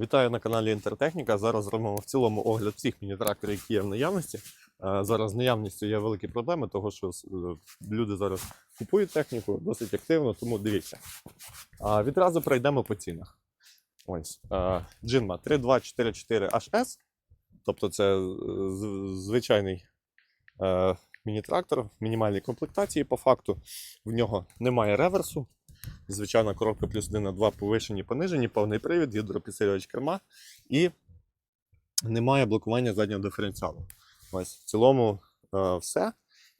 Вітаю на каналі Інтертехніка. Зараз зробимо в цілому огляд всіх міні-тракторів, які є в наявності. Е, Зараз з наявністю є великі проблеми, тому що е, люди зараз купують техніку досить активно, тому дивіться. Відразу перейдемо по цінах. Ось Джинма 3244 HS, тобто це е, звичайний міні-трактор в мінімальній комплектації. По факту в нього немає реверсу. Звичайна коробка плюс 1 на 2 повишені, понижені, повний привід, гідропідсилювач керма і немає блокування заднього диференціалу. Ось в цілому е, все.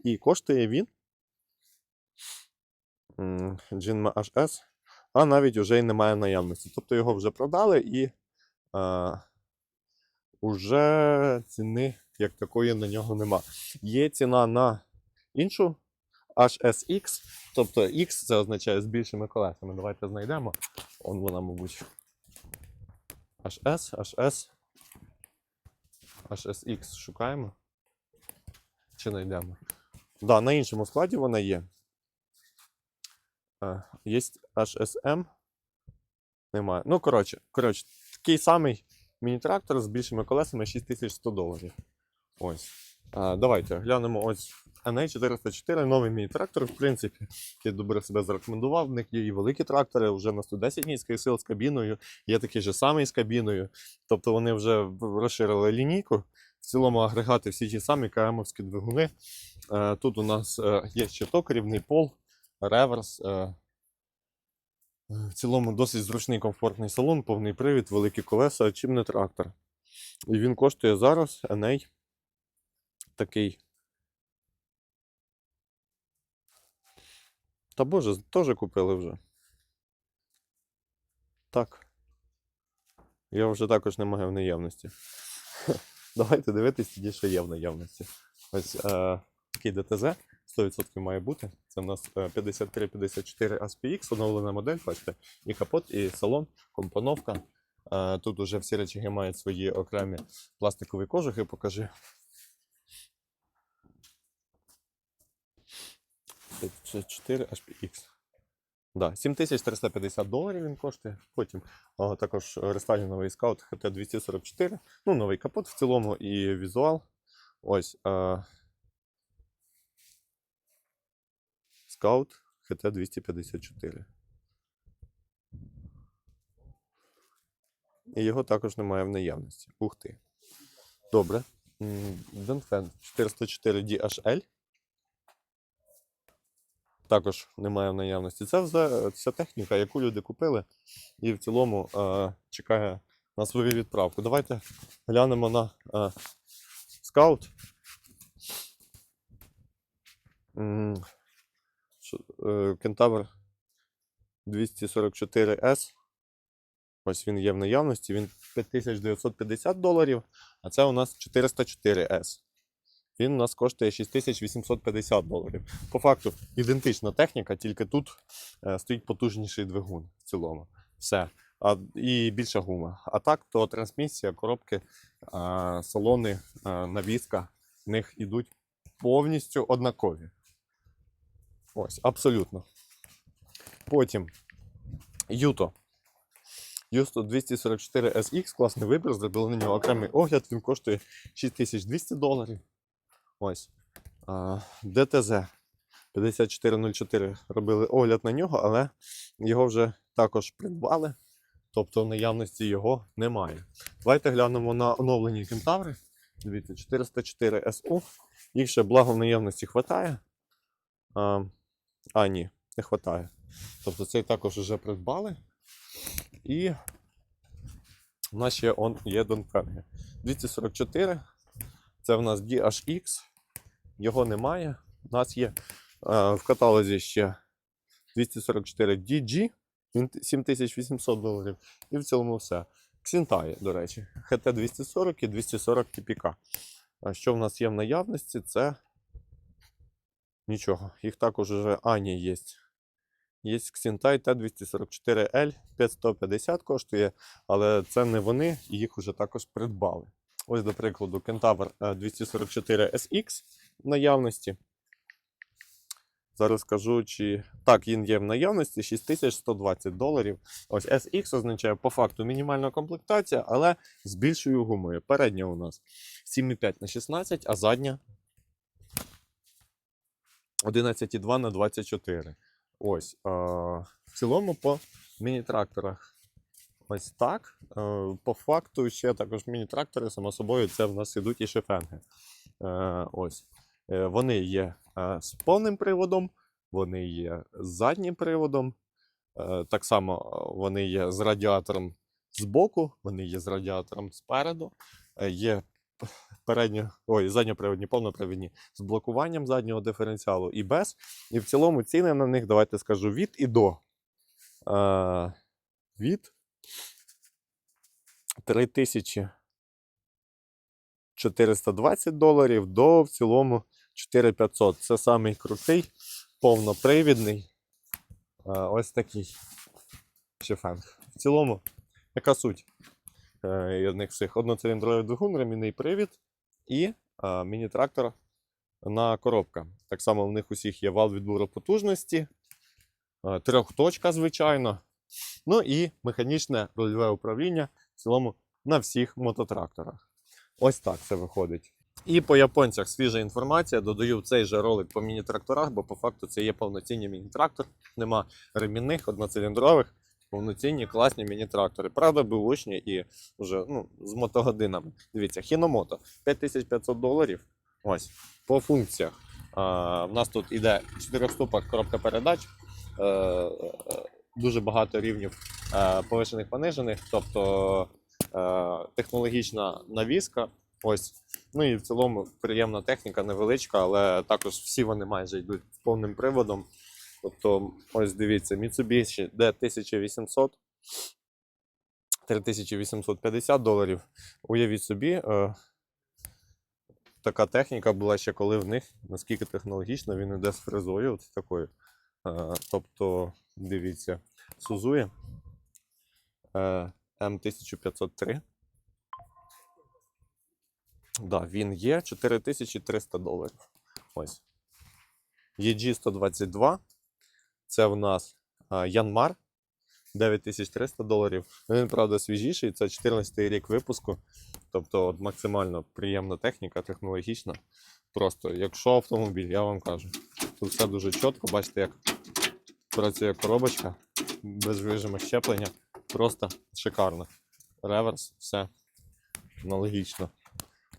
І коштує він Jinma HS, а навіть вже й немає наявності. Тобто його вже продали і е, уже ціни як такої на нього нема. Є ціна на іншу HSX, тобто X це означає з більшими колесами. Давайте знайдемо. Он вона, мабуть. HS, HS. HSX шукаємо. Чи знайдемо? Да, на іншому складі вона є. Е, Є HSM. Немає. Ну, коротше, коротше, такий самий міні-трактор з більшими колесами 6100 доларів. Ось. А, давайте глянемо ось NA404, новий мій трактор, в принципі, який добре себе зарекомендував. В них є і великі трактори, вже на 110 низьких сил з кабіною, є такий же самий з кабіною. Тобто вони вже розширили лінійку. В цілому агрегати всі ті самі КМовські двигуни. Е, Тут у нас е, є ще токарівний пол, реверс. е, В цілому досить зручний комфортний салон, повний привід, великі колеса, чим не трактор. І він коштує зараз NA такий Та боже, теж купили вже. Так. Я вже також не маю в наявності. Давайте дивитись тоді, що є в наявності. Ось е, такий ДТЗ 100% має бути. Це в нас е, 5354 ASPX, оновлена модель, бачите, і капот, і салон, компоновка. Е, тут уже всі речаги мають свої окремі пластикові кожухи, покажи. 4 HPX. Да, 7350 доларів він коштує. Потім а, також рестайлінговий скаут HT244. Ну, новий капот в цілому і візуал. Ось. А... Скаут HT254. І його також немає в наявності. Ух ти. Добре. Донфен 404 DHL також немає в наявності. Це все, це техніка, яку люди купили, і в цілому е, чекає на свою відправку. Давайте глянемо на е, скаут. Е, Кентавр 244S. Ось він є в наявності. Він 5950 доларів, а це у нас 404S. Він у нас коштує 6850 доларів. По факту ідентична техніка, тільки тут е, стоїть потужніший двигун в цілому. Все. А, і більша гума. А так, то трансмісія, коробки, а, салони, а, навіска в них ідуть повністю однакові. Ось, абсолютно. Потім Юто. Юто 244 SX, класний вибір, зробили на нього окремий огляд, він коштує 6200 доларів. Ось. ДТЗ 5404 робили огляд на нього, але його вже також придбали. Тобто наявності його немає. Давайте глянемо на оновлені кентаври. Дивіться, 404 SU. Їх ще благо в наявності вистачає. А, а, ні, не вистачає. Тобто цей також вже придбали. І в нас ще он є Донфенги. 244. Це в нас DHX. Його немає. У нас є е, в каталозі ще 244 DG. Він 7800 доларів. І в цілому все. Ксінтає, до речі. ХТ 240 і 240 TPK. Що в нас є в наявності? Це нічого. Їх також вже Ані є. Є Xintai T244L 550 коштує, але це не вони, їх вже також придбали. Ось, до прикладу, Кентавр е, 244 SX наявності. Зараз скажу, чи так, він є в наявності 6120 доларів. Ось SX означає по факту мінімальна комплектація, але з більшою гумою. Передня у нас 7,5 на 16, а задня 11,2 на 24. Ось. А, в цілому по міні-тракторах. Ось так. Е, По факту, ще також міні-трактори, само собою, це в нас ідуть і шифенги. Е, Ось. Е, Вони є е, з повним приводом, вони є з заднім приводом. Е, Так само вони є з радіатором збоку, вони є з радіатором спереду. Є передньо, ой, задньоприводні, повнопривідні з блокуванням заднього диференціалу і без. І в цілому ціни на них, давайте скажу, від і до. Е, від 3420 доларів до в цілому 4500. Це самий крутий, повнопривідний. е, Ось такий шифенг. В цілому, яка суть е, одних всіх? Одноциліндровий двигун, ремінний привід і е, міні-трактор на коробка. Так само в них усіх є вал відбору потужності, трьохточка, звичайно. Ну і механічне рульове управління в цілому на всіх мототракторах. Ось так це виходить. І по японцях свіжа інформація. Додаю цей же ролик по міні-тракторах, бо по факту це є повноцінні міні-трактор. Нема ремінних, одноциліндрових, повноцінні класні міні-трактори. Правда, бушні і вже ну, з мотогодинами. Дивіться, Хіномото 5500 доларів. Ось по функціях. А, в нас тут іде 4 ступок коробка передач. Е, дуже багато рівнів е, повишених понижених, тобто е, технологічна навіска. Ось. Ну і в цілому приємна техніка, невеличка, але також всі вони майже йдуть повним приводом. Тобто, ось дивіться, Mitsubishi D1800 3850 доларів. Уявіть собі, е, така техніка була ще коли в них, наскільки технологічно, він іде з фрезою, от такою. Е, тобто, дивіться, Suzuki е, M1503. Да, він є 4300 доларів. Ось. EG 122. Це в нас Янмар 9300 доларів. Він, правда, свіжіший, це 14 рік випуску. Тобто от, максимально приємна техніка, технологічна. Просто, якщо автомобіль, я вам кажу, тут все дуже чітко, бачите, як працює коробочка без режиму щеплення. Просто шикарно. Реверс, все аналогічно.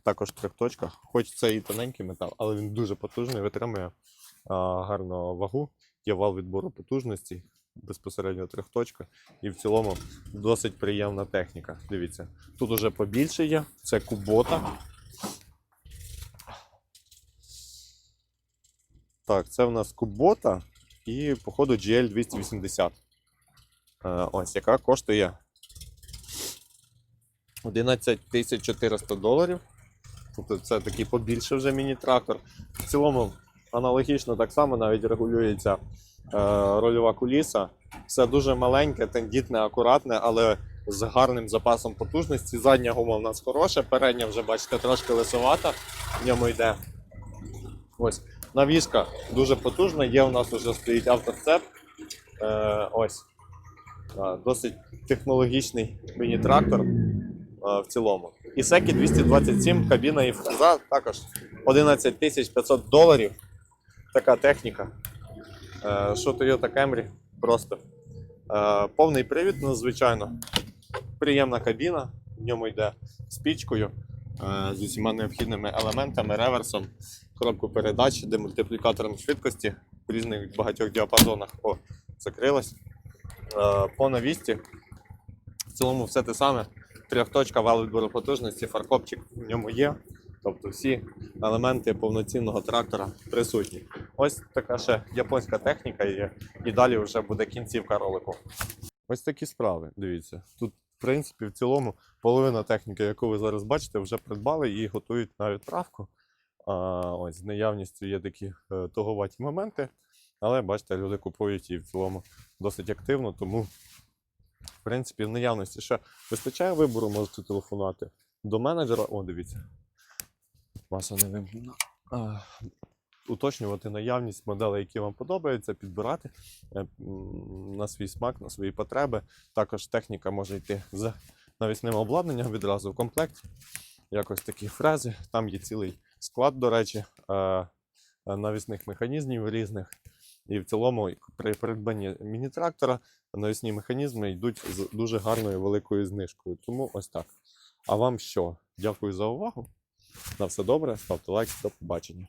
Також трьохточка. Хоч це і тоненький метал, але він дуже потужний, витримує а, гарну вагу. Є вал відбору потужності, безпосередньо трьохточка. І в цілому досить приємна техніка. Дивіться, тут уже побільше є. Це кубота. Так, це в нас кубота і, походу, GL 280. Е, ось, яка коштує 11 400 доларів. Тобто це такий побільше вже міні-трактор. В цілому аналогічно так само навіть регулюється е, рольова куліса. Все дуже маленьке, тендітне, акуратне, але з гарним запасом потужності. Задня гума в нас хороша, передня вже, бачите, трошки лисовата, в ньому йде. Ось. Навіска дуже потужна, є у нас вже стоїть автосцеп. Е, ось. Е, досить технологічний міні-трактор е, в цілому. І Секі 227, кабіна і фреза також 11 500 доларів. Така техніка. Е, Що Toyota Camry просто. Е, Повний привід, ну, звичайно. Приємна кабіна, в ньому йде з пічкою, е, з усіма необхідними елементами, реверсом, коробку передач, демультиплікатором швидкості в різних багатьох діапазонах. О, закрилась. По навісті. В цілому все те саме. Трьохточка вал відбору потужності, фаркопчик в ньому є. Тобто всі елементи повноцінного трактора присутні. Ось така ще японська техніка є, і далі вже буде кінцівка ролику. Ось такі справи. Дивіться. Тут, в принципі, в цілому половина техніки, яку ви зараз бачите, вже придбали і готують на відправку. А, ось з наявністю є такі е, туговаті моменти, але бачите, люди купують і в цілому досить активно, тому в принципі, в наявності ще вистачає вибору, можете телефонувати до менеджера. О, дивіться. Маса не вимкнена. Уточнювати наявність моделей, які вам подобаються, підбирати е, на свій смак, на свої потреби. Також техніка може йти з навісним обладнанням відразу в комплект. Якось такі фрези. Там є цілий склад, до речі, е, е, навісних механізмів різних. І в цілому, при придбанні міні-трактора навісні механізми йдуть з дуже гарною великою знижкою. Тому ось так. А вам що? Дякую за увагу. На все добре, ставте лайк, до побачення.